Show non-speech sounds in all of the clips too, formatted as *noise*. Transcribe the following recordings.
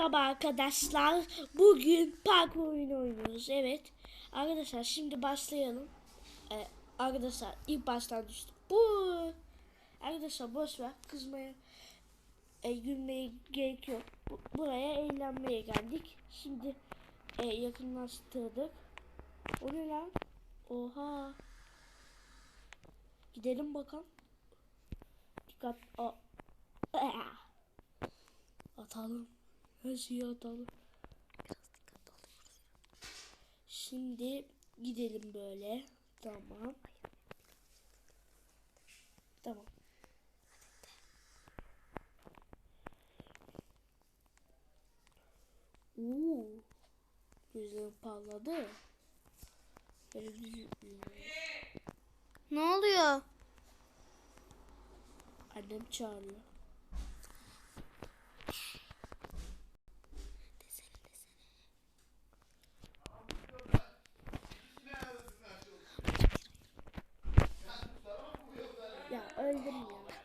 Merhaba arkadaşlar. Bugün parkur oyunu oynuyoruz. Evet. Arkadaşlar şimdi başlayalım. Ee, arkadaşlar ilk baştan düştük. Bu arkadaşlar boş ver. Kızmaya e, gülmeye gerek yok. Bu- buraya eğlenmeye geldik. Şimdi e, yakınlaştırdık. O ne lan? Oha. Gidelim bakalım. Dikkat. Aa. *laughs* Atalım. Her şeyi atalım. Şimdi gidelim böyle. Tamam. Tamam. Uuu. Gözlerim parladı. Ne oluyor? Annem çağırıyor. Ya öldüm ya.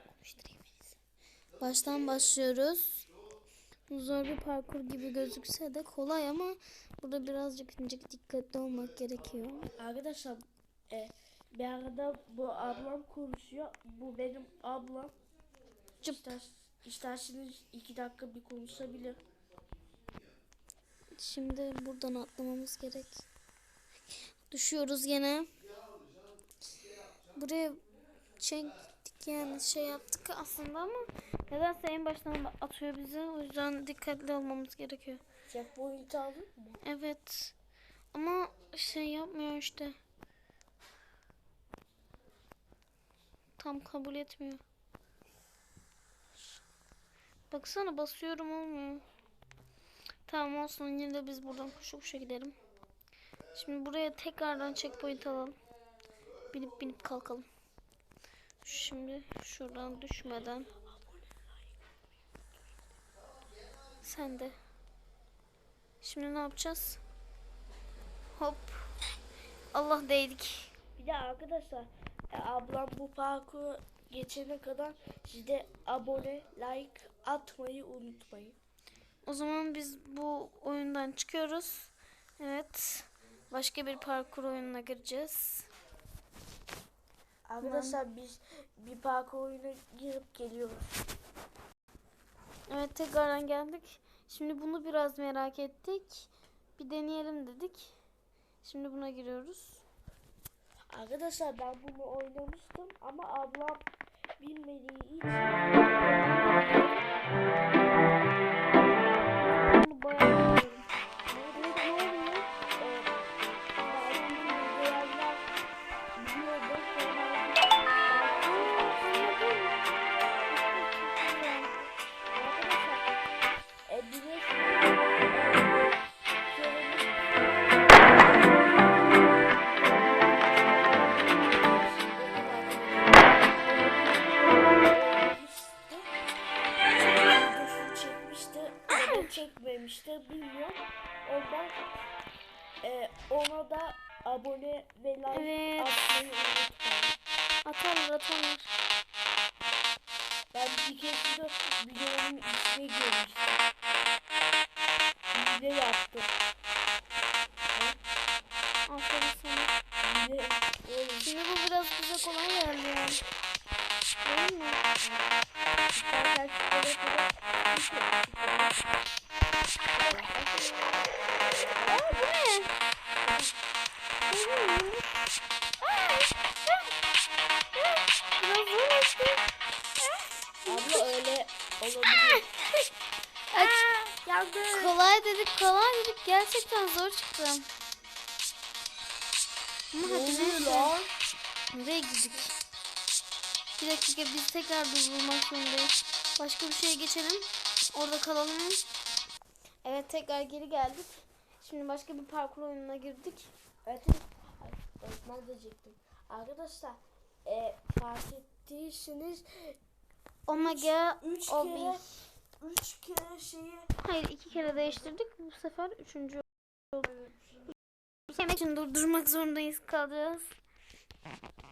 Baştan başlıyoruz. Zor bir parkur gibi gözükse de kolay ama burada birazcık incik dikkatli olmak gerekiyor. Arkadaşlar e, bir arada bu ablam konuşuyor. Bu benim ablam. Cıp. İster, isterseniz iki dakika bir konuşabilir. Şimdi buradan atlamamız gerek. Düşüyoruz yine. Buraya çektik yani şey yaptık aslında ama nedense en baştan atıyor bizi. O yüzden dikkatli olmamız gerekiyor. Checkpoint aldın mı? Evet. Ama şey yapmıyor işte. Tam kabul etmiyor. Baksana basıyorum olmuyor. Tamam olsun yine de biz buradan koşu koşa gidelim. Şimdi buraya tekrardan checkpoint alalım. Binip binip kalkalım. Şimdi şuradan düşmeden. Sen de. Şimdi ne yapacağız? Hop. Allah değdik. Bir de arkadaşlar e, ablam bu parkuru geçene kadar siz de abone, like atmayı unutmayın. O zaman biz bu oyundan çıkıyoruz. Evet. Başka bir parkur oyununa gireceğiz. Arkadaşlar biz bir parkur oyuna girip geliyoruz. Evet tekrardan geldik. Şimdi bunu biraz merak ettik. Bir deneyelim dedik. Şimdi buna giriyoruz. Arkadaşlar ben bunu oynamıştım ama ablam bilmediği için ona da abone ve like Evet. atmayı unutmayın. Atarlar atarlar. Ben bir kez de videonun ismini görmüştüm. Olabilir. Aç. Yandı. Kolay dedik kolay dedik gerçekten zor çıktı. Ama Ne hadi oluyor neyse. lan? Nereye girdik? Bir dakika biz tekrar durdurmak zorundayız. Başka bir şeye geçelim. Orada kalalım. Evet tekrar geri geldik. Şimdi başka bir parkur oyununa girdik. Ay, Öğretmen diyecektim. Arkadaşlar e, fark ettiyseniz Omega üç, üç Obi. Kere, üç kere şeyi. Hayır iki kere değiştirdik. Bu sefer üçüncü oldu. Yemek için durdurmak zorundayız kalacağız.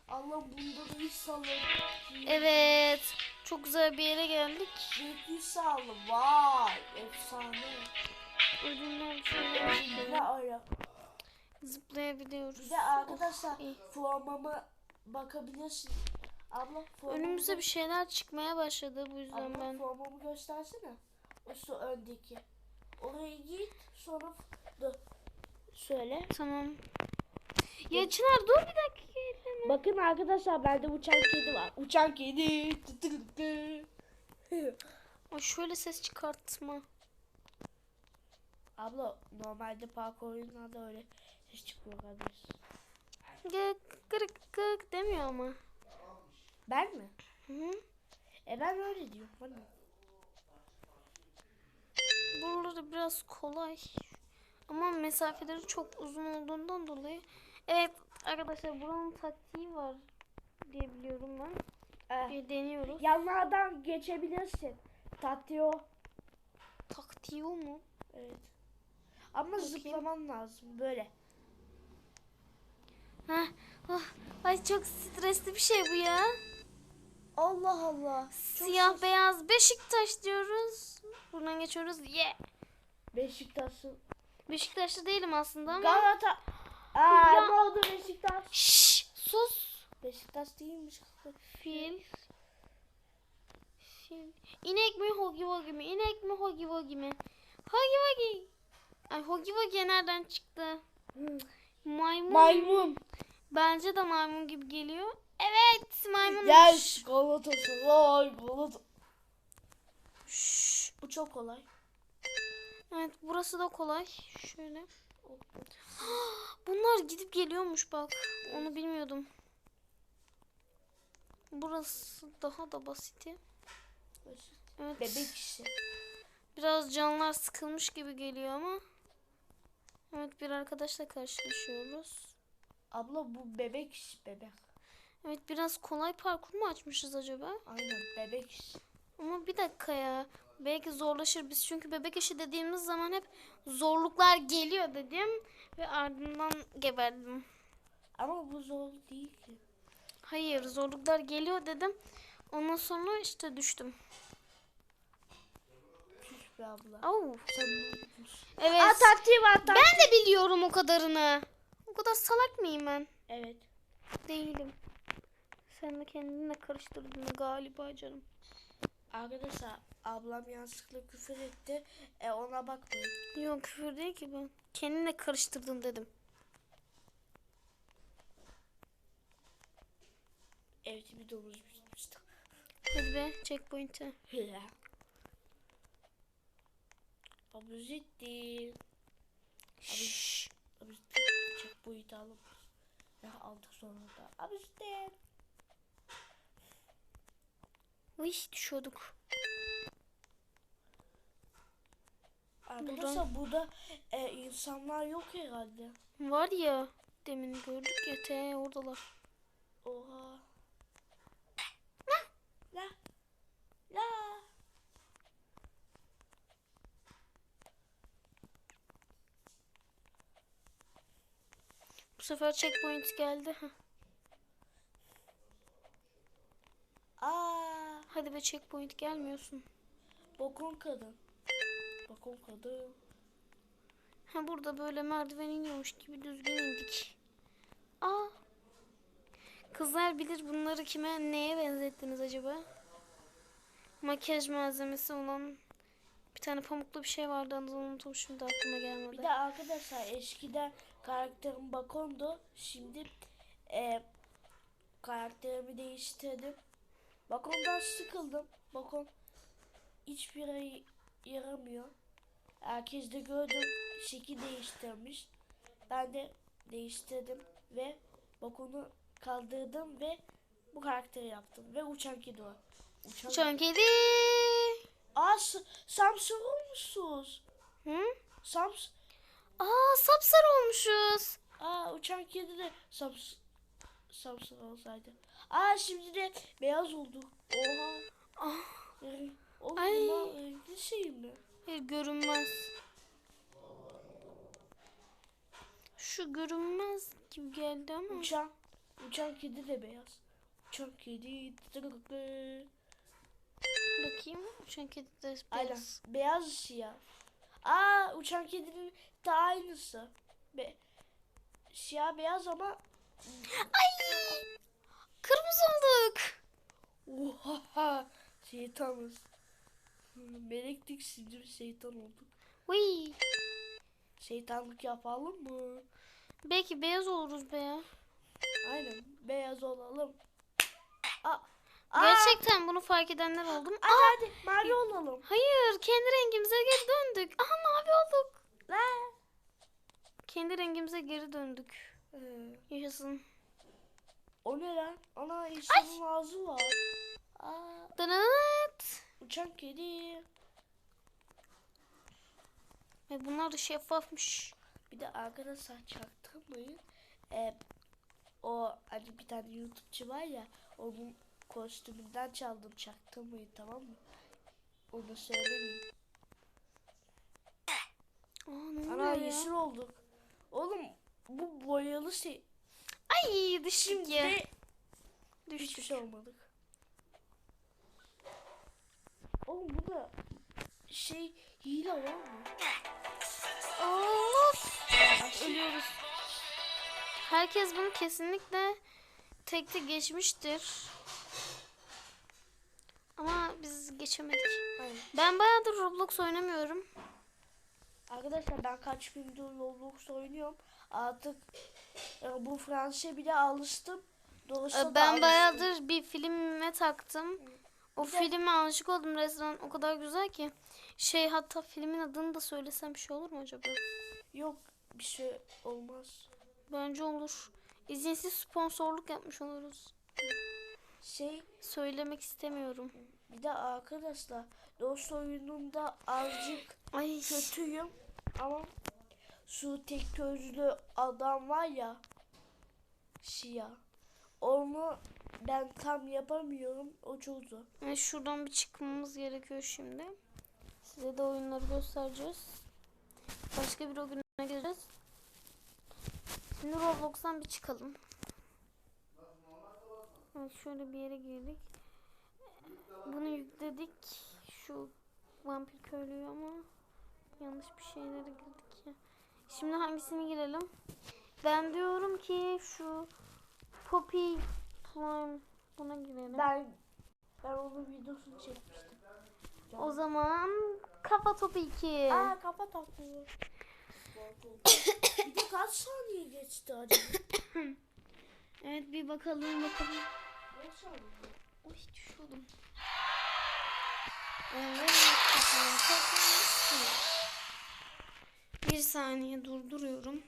Allah bunda da hiç salladı. Evet. Çok güzel bir yere geldik. Büyük bir sallı. Vay. Efsane. Ürünler şöyle Zıplayabiliyoruz. Bir de arkadaşlar oh, formama bakabilirsiniz. Abla formamı Önümüze bir şeyler çıkmaya başladı bu yüzden Abla ben. formamı göstersene. O su öndeki. Oraya git sonra dur. Söyle. Tamam. Ya Çınar dur bir dakika. elleme. Bakın arkadaşlar bende uçan kedi var. Uçan kedi. Tı tı tı tı. Ay şöyle ses çıkartma. Abla normalde parkur oyunlarda öyle ses çıkmıyor kardeş. Gık gırık gık demiyor ama. Ben mi? Hı -hı. E ben öyle diyorum. Bana. Buraları biraz kolay. Ama mesafeleri çok uzun olduğundan dolayı. Evet arkadaşlar buranın taktiği var diye biliyorum ben. Eh, Bir deniyoruz. yanlardan geçebilirsin. Tatlı o. Taktiği o mu? Evet. Ama Bakayım. zıplaman lazım böyle. Heh. Oh. Ay çok stresli bir şey bu ya. Allah Allah. Siyah beyaz Beşiktaş diyoruz. Buradan geçiyoruz. Yeah. Beşiktaş'ın. Beşiktaşlı değilim aslında ama. Galata. Aa Ya. ne oldu Beşiktaş? Şşş, sus. Beşiktaş değilmiş. Fil. Fil. İnek mi hogi wogi mi? İnek mi hogi wogi mi? Hogi wogi. Ay hogi wogi nereden çıktı? Maymun. Maymun. Bence de maymun gibi geliyor. Evet maymun. Yes Galatasaray Galata. Şşş. Bu çok kolay. Evet burası da kolay. Şöyle. Bunlar gidip geliyormuş bak. Onu bilmiyordum. Burası daha da basiti. Evet. Bebek işi. Biraz canlar sıkılmış gibi geliyor ama. Evet bir arkadaşla karşılaşıyoruz. Abla bu bebek işi bebek. Evet biraz kolay parkur mu açmışız acaba? Aynen bebek işi. Ama bir dakika ya. Belki zorlaşır. Biz çünkü bebek işi dediğimiz zaman hep zorluklar geliyor dedim. Ve ardından geberdim. Ama bu zor değil ki. Hayır zorluklar geliyor dedim. Ondan sonra işte düştüm. Be abla. Oh. Sen? Evet. Aa taktiği var taktiği. Ben de biliyorum o kadarını. O kadar salak mıyım ben? Evet. Değilim. Sen de kendinle karıştırdın galiba canım. Arkadaşlar ablam yanlışlıkla küfür etti. E ona bakmayın. Yok küfür değil ki ben. Kendinle karıştırdın dedim. Evet bir domuz bitmişti. Hadi be checkpoint'e. *laughs* Ya. Abuzetti. Şşş. Boyutu alıp. Ya aldık sonra da. Abuzetti. Uy düşüyorduk. Arkadaşlar burada e, insanlar yok herhalde. Var ya demin gördük ya te oradalar. Oha. La. La. Bu sefer checkpoint geldi. Aa. Hadi be checkpoint gelmiyorsun. Bokon kadın. Bokon kadın. Ha burada böyle merdiven iniyormuş gibi düzgün indik. Aa. Kızlar bilir bunları kime neye benzettiniz acaba? Makyaj malzemesi olan bir tane pamuklu bir şey vardı adını unuttum şimdi aklıma Bir gelmedi. de arkadaşlar eskiden karakterim Bakon'du. Şimdi e, karakterimi değiştirdim. Bakon'dan sıkıldım. Bakon hiçbir yere yaramıyor. Herkes de gördüm şekil değiştirmiş. Ben de değiştirdim ve Bakon'u kaldırdım ve bu karakteri yaptım. Ve uçan kedi var. Uçan... Uçan kedi. Aa S- Samsung olmuşsunuz. Hı? Sams Aa sapsarı olmuşuz. Aa uçan kedi de Sams Samsung olsaydı. Aa şimdi de beyaz oldu. Oha. Ah, Ee, Ay. renkli şey mi? hayır görünmez. Şu görünmez gibi geldi ama. Uçan. Uçan kedi de beyaz. Uçan kedi. Bakayım. Uçan kedi de Aynen. beyaz. Beyaz siyah. Aa uçan kedinin de aynısı. Be siyah beyaz ama Ay! Kırmızı olduk. oha şeytanız. Melektik şimdi şeytan olduk. Uy. Şeytanlık yapalım mı? Belki beyaz oluruz be. Aynen beyaz olalım. Aa, aa, Gerçekten bunu fark edenler oldu mu? hadi hadi mavi olalım. Hayır, kendi rengimize geri döndük. Aha mavi olduk. La. Kendi rengimize geri döndük. Ee, Yaşasın. o ne lan? Ana insanın ağzı var. Aa, Dınıt. uçan kedi. Ve bunlar da şeffafmış. Bir de arkadaşlar çaktırmayın. Ee, o hani bir tane YouTube'cu var ya onun kostümünden çaldım çaktırmayın tamam mı? Onu söylemeyin. Aa Ana yeşil olduk. Oğlum bu boyalı şey. Ay düştük Şimdi ya. de hiçbir Düştük. şey olmadık. Oğlum bu da şey hile var mı? Of. Ölüyoruz. Herkes bunu kesinlikle tek tek geçmiştir. Ama biz geçemedik. Hayır. Ben bayağıdır Roblox oynamıyorum. Arkadaşlar ben kaç gündür Roblox oynuyorum. Artık e, bu Fransa'ya bile alıştım. Dolayısıyla da Ben alıştım. bayağıdır bir filme taktım. O de- filme aşık oldum resmen. O kadar güzel ki. Şey hatta filmin adını da söylesem bir şey olur mu acaba? Yok bir şey olmaz. Bence olur. İzinsiz sponsorluk yapmış oluruz. Şey Söylemek istemiyorum. Bir de arkadaşlar dost oyununda azıcık Ay kötüyüm ama şu tek gözlü adam var ya siyah. Onu ben tam yapamıyorum. O çok zor. Yani şuradan bir çıkmamız gerekiyor şimdi. Size de oyunları göstereceğiz. Başka bir o güne geleceğiz. Şimdi Roblox'tan bir çıkalım. Evet, şöyle bir yere girdik. Yükledik. Şu vampir köylüyü ama yanlış bir şeylere girdik ya. Şimdi hangisini girelim? Ben diyorum ki şu Poppy Prime buna girelim. Ben ben onun videosunu çekmiştim. O zaman kafa topu 2. Aa kafa tatlı. bir de kaç saniye geçti acaba? Evet bir bakalım bakalım. Oy düşüyordum. Evet. Bir saniye durduruyorum.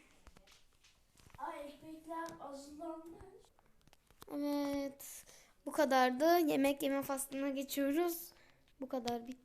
Evet. Bu kadardı. Yemek yeme faslına geçiyoruz. Bu kadar bittik.